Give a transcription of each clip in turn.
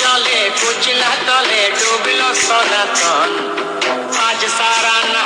জলে কুচলা তলে ডুবল সনাতন। আজ সারা না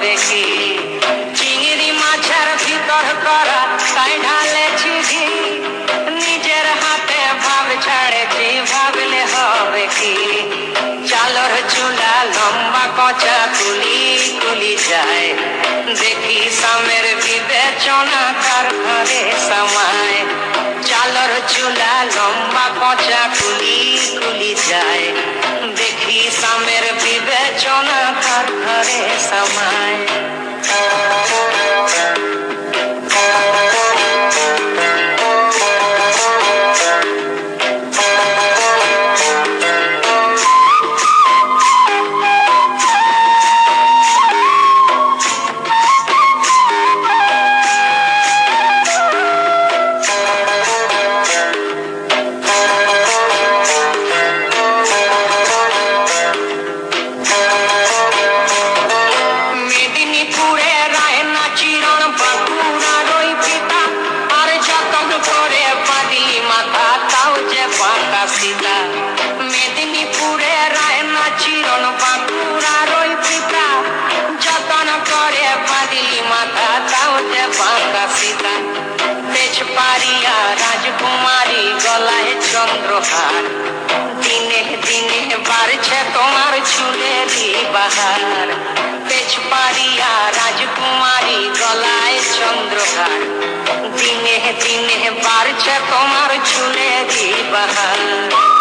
কি চিংড়ি মাছের ভিতর করা তাই ঢালেছি ঘি নিজের হাতে ভাব ছাড়েছি, ভাবলে হবে কি? চালর চুলা লম্বা কচা তুলি তুলি যায়। দেখি সামের বিবেচনা কার ঘরে সময়। চালর চুলা লম্বা কচা কুলি কুলি যায়। কার ঘরে পাতা সীতা তেজপারিয়া রাজকুমারী গলায় চন্দ্রহার। দিনে দিনে বাড়ছে তোমার চুলেরই বাহার। তেজপারিয়া রাজকুমারী গলায় চন্দ্রহার। দিনে দিনে বাড়ছে তোমার চুলেরই বাহার।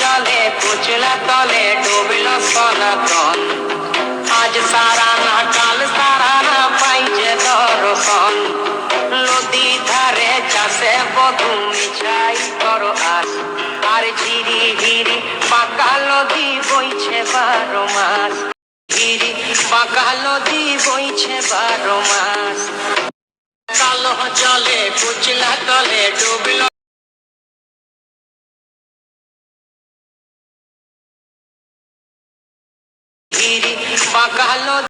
জলে, কুচলা তলে, ডুবল সনাতন আজ সারা না, কাল সারা না, পাইছে দর্শন। নদী ধারে চাষে বধু মিছাই করো আস আর ঝিরি ঝিরি পাকা নদী বইছে বারো মাস। ঝিরি পাকা নদী বইছে বারো মাস। কালো জলে, কুচলা তলে, ডুবল कहलो